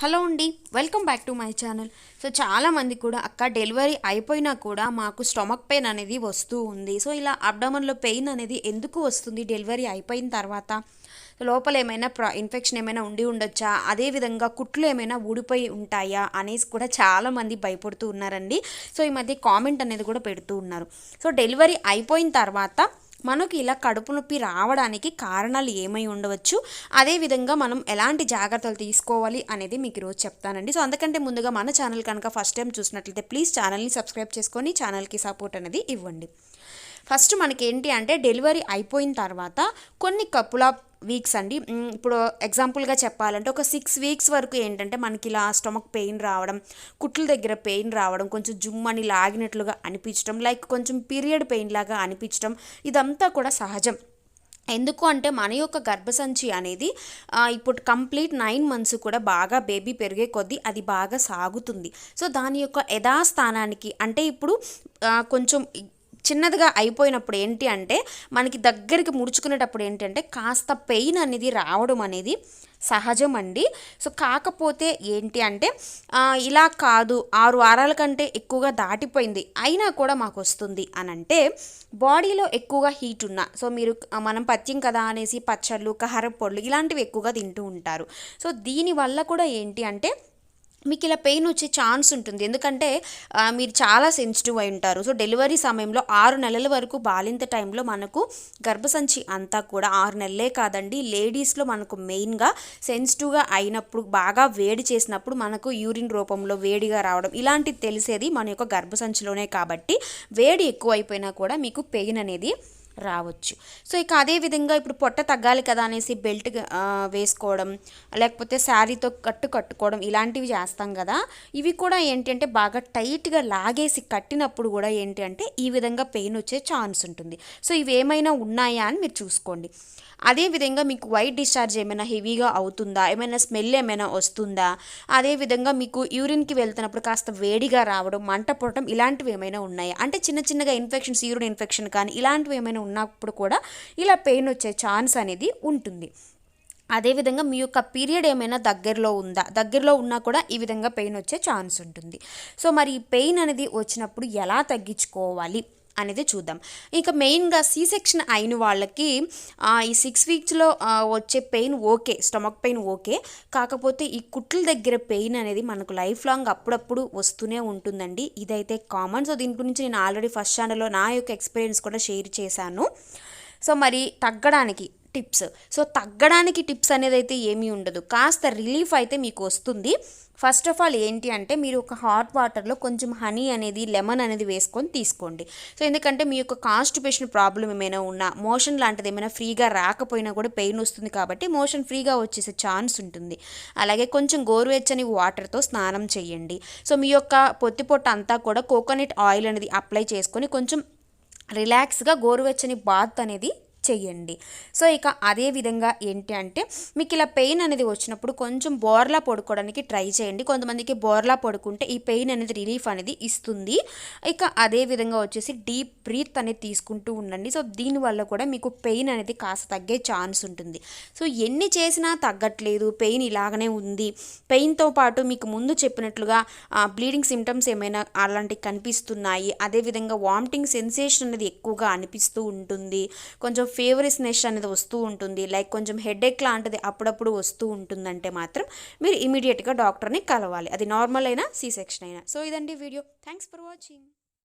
Hello అండి welcome back to my channel. So చాలామంది కూడా అక్క డెలివరీ అయిపోయినా కూడా మాకు స్టమక్ పెయిన్ అనేది వస్తూ ఉంది. సో ఇలా అబ్డమన్లో పెయిన్ అనేది ఎందుకు వస్తుంది డెలివరీ అయిపోయిన తర్వాత? లోపల ఏమైనా ప్రా ఇన్ఫెక్షన్ ఏమైనా ఉండి ఉండొచ్చా? అదేవిధంగా కుట్లు ఏమైనా ఊడిపోయి ఉంటాయా? అనేసి కూడా చాలామంది భయపడుతూ ఉన్నారండి. సో ఈ మధ్య కామెంట్ అనేది కూడా పెడుతూ ఉన్నారు. సో డెలివరీ అయిపోయిన తర్వాత మనకు ఇలా కడుపు నొప్పి రావడానికి కారణాలు ఏమై ఉండవచ్చు? అదేవిధంగా మనం ఎలాంటి జాగ్రత్తలు తీసుకోవాలి అనేది మీకు ఈరోజు చెప్తానండి. సో అందుకంటే ముందుగా మన ఛానల్ కనుక ఫస్ట్ టైం చూసినట్లయితే ప్లీజ్ ఛానల్ని సబ్స్క్రైబ్ చేసుకొని ఛానల్కి సపోర్ట్ అనేది ఇవ్వండి. ఫస్ట్ మనకి ఏంటి అంటే డెలివరీ అయిపోయిన తర్వాత కొన్ని కప్పుల వీక్స్ అండి. ఇప్పుడు ఎగ్జాంపుల్గా చెప్పాలంటే ఒక సిక్స్ వీక్స్ వరకు ఏంటంటే మనకి ఇలా స్టమక్ పెయిన్ రావడం కుట్ల దగ్గర పెయిన్ రావడం కొంచెం జుమ్మని లాగినట్లుగా అనిపించడం లైక్ కొంచెం పీరియడ్ పెయిన్ లాగా అనిపించడం ఇదంతా కూడా సహజం. ఎందుకు అంటే మన యొక్క గర్భసంచి అనేది ఇప్పుడు కంప్లీట్ నైన్ మంత్స్ కూడా బాగా బేబీ పెరిగే కొద్దీ అది బాగా సాగుతుంది. సో దాని యొక్క యథాస్థానానికి అంటే ఇప్పుడు కొంచెం చిన్నదిగా అయిపోయినప్పుడు ఏంటి అంటే మనకి దగ్గరికి ముడుచుకునేటప్పుడు ఏంటంటే కాస్త పెయిన్ అనేది రావడం అనేది సహజం అండి. సో కాకపోతే ఏంటి అంటే ఇలా కాదు ఆరు వారాల కంటే ఎక్కువగా దాటిపోయింది అయినా కూడా మాకు వస్తుంది అని అంటే బాడీలో ఎక్కువగా హీట్ ఉన్న సో మీరు మనం పత్యం కదా అనేసి పచ్చళ్ళు కారపొళ్ళు ఇలాంటివి ఎక్కువగా తింటూ ఉంటారు. సో దీనివల్ల కూడా ఏంటి అంటే మీకు ఇలా పెయిన్ వచ్చే ఛాన్స్ ఉంటుంది. ఎందుకంటే మీరు చాలా సెన్సిటివ్ అయి ఉంటారు. సో డెలివరీ సమయంలో ఆరు నెలల వరకు బాలింత టైంలో మనకు గర్భసంచి అంతా కూడా ఆరు నెలలే కాదండి. లేడీస్లో మనకు మెయిన్గా సెన్సిటివ్గా అయినప్పుడు బాగా వేడి చేసినప్పుడు మనకు యూరిన్ రూపంలో వేడిగా రావడం ఇలాంటివి తెలిసేది మన యొక్క గర్భసంచిలోనే కాబట్టి. వేడి ఎక్కువ అయిపోయినా కూడా మీకు పెయిన్ అనేది రావచ్చు. సో ఇక అదే విధంగా ఇప్పుడు పొట్ట తగ్గాలి కదా అనేసి బెల్ట్ వేసుకోవడం లేకపోతే శారీతో కట్టు కట్టుకోవడం ఇలాంటివి చేస్తాం కదా. ఇవి కూడా ఏంటి అంటే బాగా టైట్గా లాగేసి కట్టినప్పుడు కూడా ఏంటి అంటే ఈ విధంగా పెయిన్ వచ్చే ఛాన్స్ ఉంటుంది. సో ఇవి ఏమైనా ఉన్నాయా అని మీరు చూసుకోండి. అదేవిధంగా మీకు వైట్ డిశ్చార్జ్ ఏమైనా హెవీగా అవుతుందా? ఏమైనా స్మెల్ ఏమైనా వస్తుందా? అదేవిధంగా మీకు యూరిన్కి వెళ్తున్నప్పుడు కాస్త వేడిగా రావడం మంట పుట్టడం ఇలాంటివి ఏమైనా ఉన్నాయా? అంటే చిన్న చిన్నగా ఇన్ఫెక్షన్స్ యూరిన్ ఇన్ఫెక్షన్ కానీ ఇలాంటివి ఏమైనా ఉన్నప్పుడు కూడా ఇలా పెయిన్ వచ్చే ఛాన్స్ అనేది ఉంటుంది. అదేవిధంగా మీ యొక్క పీరియడ్ ఏమైనా దగ్గరలో ఉందా? దగ్గరలో ఉన్నా కూడా ఈ విధంగా పెయిన్ వచ్చే ఛాన్స్ ఉంటుంది. సో మరి ఈ పెయిన్ అనేది వచ్చినప్పుడు ఎలా తగ్గించుకోవాలి? అనేది చూద్దాం. ఇంకా మెయిన్గా సి సెక్షన్ అయిన వాళ్ళకి ఈ సిక్స్ వీక్స్లో వచ్చే pain okay stomach pain okay. కాకపోతే ఈ కుట్ల దగ్గర పెయిన్ అనేది మనకు లైఫ్ లాంగ్ అప్పుడప్పుడు వస్తూనే ఉంటుందండి. ఇదైతే కామన్. సో దీని గురించి నేను ఆల్రెడీ ఫస్ట్ ఛానల్లో నా యొక్క ఎక్స్పీరియన్స్ కూడా షేర్ చేశాను. సో మరి తగ్గడానికి టిప్స్. సో తగ్గడానికి టిప్స్ అనేది అయితే ఏమీ ఉండదు. కాస్త రిలీఫ్ అయితే మీకు వస్తుంది. ఫస్ట్ ఆఫ్ ఆల్ ఏంటి అంటే మీరు ఒక హాట్ వాటర్లో కొంచెం హనీ అనేది లెమన్ అనేది వేసుకొని తీసుకోండి. సో ఎందుకంటే మీ యొక్క కాన్స్టిపేషన్ ప్రాబ్లం ఏమైనా ఉన్నా మోషన్ లాంటిది ఏమైనా ఫ్రీగా రాకపోయినా కూడా పెయిన్ వస్తుంది కాబట్టి మోషన్ ఫ్రీగా వచ్చేసే ఛాన్స్ ఉంటుంది. అలాగే కొంచెం గోరువెచ్చని వాటర్తో స్నానం చేయండి. సో మీ యొక్క పొత్తి పొట్ట అంతా కూడా కోకోనట్ ఆయిల్ అనేది అప్లై చేసుకొని కొంచెం రిలాక్స్గా గోరువెచ్చని బాత్ అనేది చెయ్యండి సో ఇక అదే విధంగా ఏంటి అంటే మీకు ఇలా పెయిన్ అనేది వచ్చినప్పుడు కొంచెం బోర్లా పడుకోవడానికి ట్రై చేయండి. కొంతమందికి బోర్లా పడుకుంటే ఈ పెయిన్ అనేది రిలీఫ్ అనేది ఇస్తుంది. ఇక అదే విధంగా వచ్చేసి డీప్ బ్రీత్ అనేది తీసుకుంటూ ఉండండి. సో దీనివల్ల కూడా మీకు పెయిన్ అనేది కాస్త తగ్గే ఛాన్స్ ఉంటుంది. సో ఎన్ని చేసినా తగ్గట్లేదు పెయిన్ ఇలాగనే ఉంది. పెయిన్తో పాటు మీకు ముందు చెప్పినట్లుగా బ్లీడింగ్ సిమ్టమ్స్ ఏమైనా అలాంటివి కనిపిస్తున్నాయి. అదేవిధంగా వామిటింగ్ సెన్సేషన్ అనేది ఎక్కువగా అనిపిస్తూ ఉంటుంది. కొంచెం ఫేవరెస్నెస్ అనేది వస్తూ ఉంటుంది. లైక్ కొంచెం హెడేక్ లాంటిది అప్పుడప్పుడు వస్తూ ఉంటుందంటే మాత్రం మీరు ఇమీడియట్గా డాక్టర్ని కలవాలి. అది నార్మల్ అయినా సి సెక్షన్ అయినా. సో ఇదండి వీడియో. Thanks for watching.